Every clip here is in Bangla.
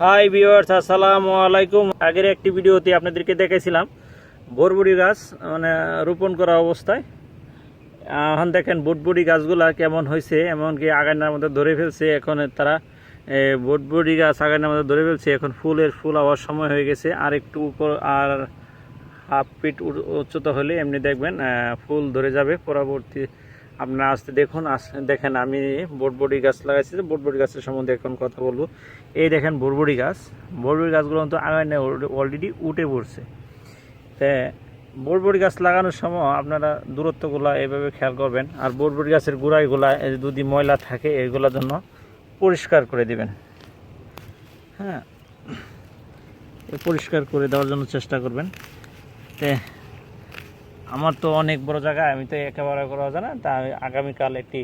হাই ভিউয়ার্স আসসালামু আলাইকুম। আগের একটি ভিডিওতে আপনাদেরকে দেখাইছিলাম বরবড়ি গাছ মানে রোপণ করা অবস্থায়। এখন দেখেন বুটবুড়ি গাছগুলা কেমন হয়েছে, এমনকি আগানার মধ্যে ধরে ফেলছে। এখন তারা বুটবুড়ি গাছ আগানার মধ্যে ধরে ফেলছে। এখন ফুলের ফুল হওয়ার সময় হয়ে গেছে। আর একটু উপর, আর হাফ ফিট উচ্চতা হলে এমনি দেখবেন ফুল ধরে যাবে। পরবর্তী আপনারা আসতে দেখুন দেখেন আমি বটবড়ি গাছ লাগাইছি তো, বটবড়ি গাছের সম্বন্ধে এখন কথা বলব। এই দেখেন বরবড়ি গাছ। বরবড়ি গাছগুলো তো আগায় অলরেডি উঠে পড়ছে। তা বরবড়ি গাছ লাগানোর সময় আপনারা দূরত্বগুলো এভাবে খেয়াল করবেন, আর বরবড়ি গাছের গোড়াইগুলা যদি ময়লা থাকে, এগুলোর জন্য পরিষ্কার করে দিবেন। হ্যাঁ পরিষ্কার করে দেওয়ার জন্য চেষ্টা করবেন। তে আমার তো অনেক বড় জায়গা, আমি তো একেবারে করা যায় না, তা আমি আগামীকাল একটি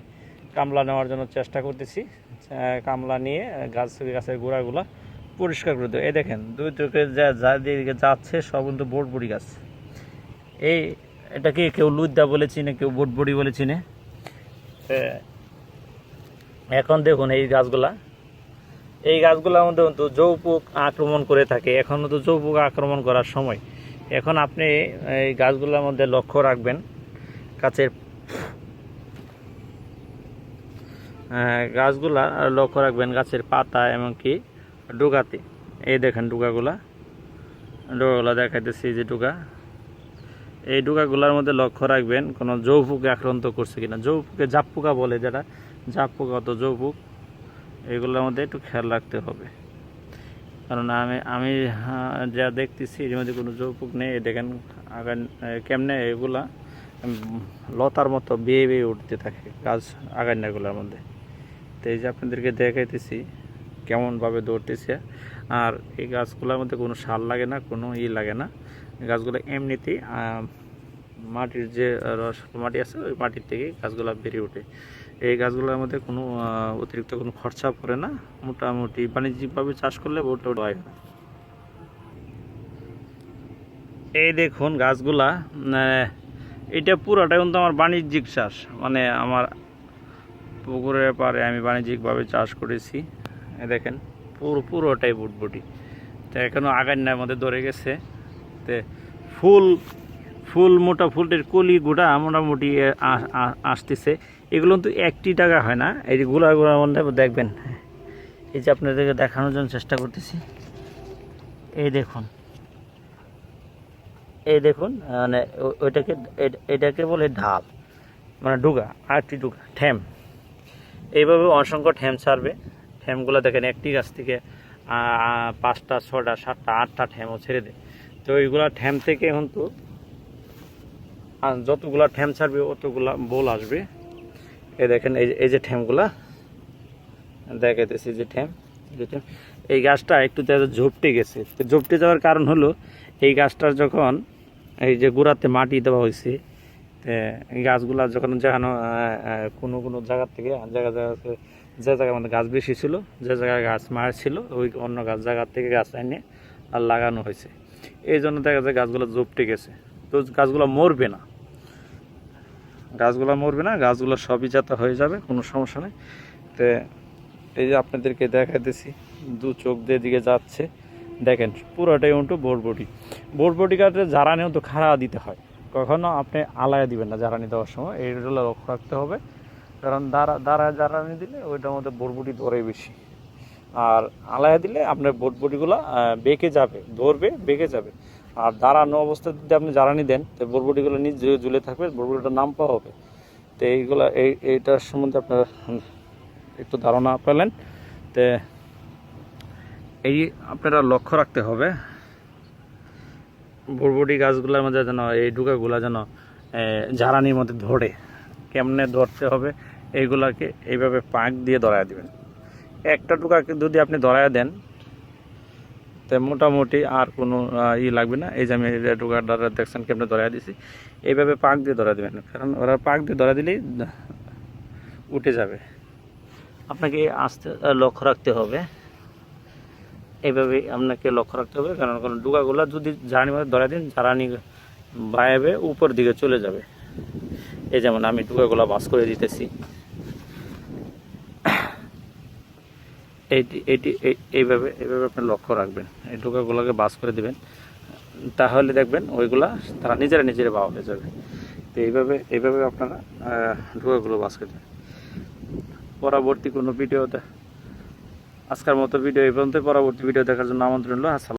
কামলা নেওয়ার জন্য চেষ্টা করতেছি। কামলা নিয়ে গাছ, গাছের গোড়াগুলা পরিষ্কার করে দেবো এই দেখেন, দুই চোখে যা যা দিকে যাচ্ছে, সব কিন্তু বোটবড়ি গাছ। এই এটাকে কেউ লুদ্দা বলে চিনে, কেউ বোটবড়ি বলে চিনে? এখন দেখুন এই গাছগুলা। এই গাছগুলোর মধ্যে কিন্তু যৌপুক আক্রমণ করে থাকে। এখন তো যৌপুক আক্রমণ করার সময়। এখন আপনি এই গাছগুলোর মধ্যে লক্ষ্য রাখবেন। গাছের গাছগুলা লক্ষ্য রাখবেন গাছের পাতা এমনকি ডুগাতে। এই দেখেন ডুগাগুলা। ডুগাগুলা দেখাইতেছি যে ডুগা। এই ডুগাগুলার মধ্যে লক্ষ্য রাখবেন, কোনো যৌপুকে আক্রান্ত করছে কিনা। যৌপুকে জাপ পোকা বলে যেটা। জাপ পোকা অত যৌপুক এগুলোর মধ্যে একটু খেয়াল রাখতে হবে। কারণ আমি আমি যা দেখতেছি, এর মধ্যে কোনো যৌপুক নেই। দেখেন, আগান কেমনে এগুলা লতার মতো বেয়ে বেয়ে উঠতে থাকে গাছ আগান্নাগুলোর মধ্যে। তো এই যে আপনাদেরকে দেখাইতেছি, কেমনভাবে দৌড়তেছে। আর এই গাছগুলোর মধ্যে কোনো সার লাগে না, কোনো ই লাগে না। গাছগুলো এমনিতেই মাটির যে রস মাটি আছে ওই মাটির থেকেই গাছগুলো বেরিয়ে ওঠে। এই গাছগুলোর মধ্যে কোনো অতিরিক্ত কোনো খরচা পড়ে না। মোটামুটি বাণিজ্যিকভাবে চাষ করলে ভোট হয় না। এই দেখুন গাছগুলা আহ, এটা পুরোটাই কিন্তু আমার বাণিজ্যিক চাষ। মানে আমার পুকুরের পাড়ে আমি বাণিজ্যিকভাবে চাষ করেছি। দেখেন পুরো পুরোটাই বুটবুটি। তো এখনও আগান্নার মধ্যে ধরে গেছে। তে ফুল ফুল, মোটা ফুলের কলি গোটা মোটামুটি আসতেছে। এগুলো কিন্তু একটি টাকা হয় না। এই যে গোলা গোলার মধ্যে দেখবেন। এই যে আপনাদেরকে দেখানোর জন্য চেষ্টা করতেছি। এই দেখুন। এই দেখুন মানে ওইটাকে এটাকে বলে ঢাল। মানে ডুগা, আরেকটি ডুগা, ঠ্যাম। এইভাবে অসংখ্য ঠ্যাম ছাড়বে। ঠ্যামগুলো দেখেন, একটি গাছ থেকে পাঁচটা ছটা সাতটা, আটটা ঠ্যামও ছেড়ে দেয়। তো এইগুলা ঠ্যাম থেকে কিন্তু আর যতগুলা ঠ্যাম ছাড়বে, অতগুলা বোল আসবে। এই দেখেন, এই এই যে ঠ্যামগুলা। দেখাইতেছি যে ঠ্যাম যে ঠ্যাম। এই গাছটা একটু ঝোপটে গেছে। ঝোপটে যাওয়ার কারণ হলো, এই গাছটার যখন এই যে গোড়াতে মাটি দেওয়া হয়েছে গাছগুলা যখন যেখানে কোনো কোনো জায়গা থেকে জায়গা জায়গা যে জায়গায় মানে গাছ বেশি ছিল, যে জায়গায় গাছ মার ছিল, ওই অন্য গাছ জায়গার থেকে গাছ এনে আর লাগানো হয়েছে। এই জন্য দেখা যায় গাছগুলো জপটে গেছে। তো গাছগুলো মরবে না। গাছগুলো মরবে না, গাছগুলো সবই যাতে হয়ে যাবে, কোনো সমস্যা নেই। তো এই যে আপনাদেরকে দেখাইতেছি, দু চোখ দিয়ে দিকে যাচ্ছে। দেখেন, পুরোটাই উল্টো বোরবটি বোরবটি কাটে জ্বালানিও তো খাড়া দিতে হয়। কখনো আপনি আলায় দিবেন না জ্বালানি দেওয়ার সময়। এইগুলো লক্ষ্য রাখতে হবে। কারণ দাঁড়া দাঁড়া জ্বালানি দিলে ওইটার মধ্যে বোরবটি ধরে বেশি। আর আলায়া দিলে আপনার বোরবটিগুলো বেঁকে যাবে, ধরবে, বেঁকে যাবে। আর দাঁড়ানো অবস্থায় যদি আপনি জ্বালানি দেন, তো বরবটিগুলো নিজ ঝুলে থাকবে বরবটিটার নাম পাওয়া হবে। তো এইগুলো, এই, এইটার সম্বন্ধে আপনার একটু ধারণা পেলেন। তো এই আপনারা লক্ষ্য রাখতে হবে, বরবটি গাছগুলোর মধ্যে যেন, এই ডুকাগুলো যেন জ্বালানির মধ্যে ধরে। কেমনে ধরতে হবে, এইগুলাকে এইভাবে পাঁক দিয়ে ধরায় দিবেন। একটা টুকাকে যদি আপনি ধরায় দেন তো মোটামুটি আর কোনো ই লাগবে না। এই যে আমি টুকার দ্বারা দেখছেন কেমনে ধরাই দিছি। এইভাবে পাক দিয়ে ধরা দেবেন। কারণ ওরা পাক দিয়ে ধরা দিলেই উঠে যাবে। আপনাকে আস্তে লক্ষ্য রাখতে হবে। এইভাবে আপনাকে লক্ষ্য রাখতে হবে। কারণ কারণ ডুগাগুলো যদি জ্বালানি মধ্যে ধরা দিন জ্বালানি বাইবে উপর দিকে চলে যাবে। এই যেমন আমি ডুগাগুলো বাস করে দিতেছি। এটি এই- এইভাবে এইভাবে আপনি লক্ষ্য রাখবেন। এই ঢোকাগুলোকে বাস করে দেবেন। তাহলে দেখবেন ওইগুলা তারা নিজেরা নিজেরা বাওয়া হয়ে যাবে। তো এইভাবে এইভাবে আপনারা ঢোকাগুলো বাস করে দেবেন। পরবর্তী কোনো ভিডিওতে আজকের মতো ভিডিও এই পর্যন্ত পরবর্তী ভিডিও দেখার জন্য আমন্ত্রণ রইল।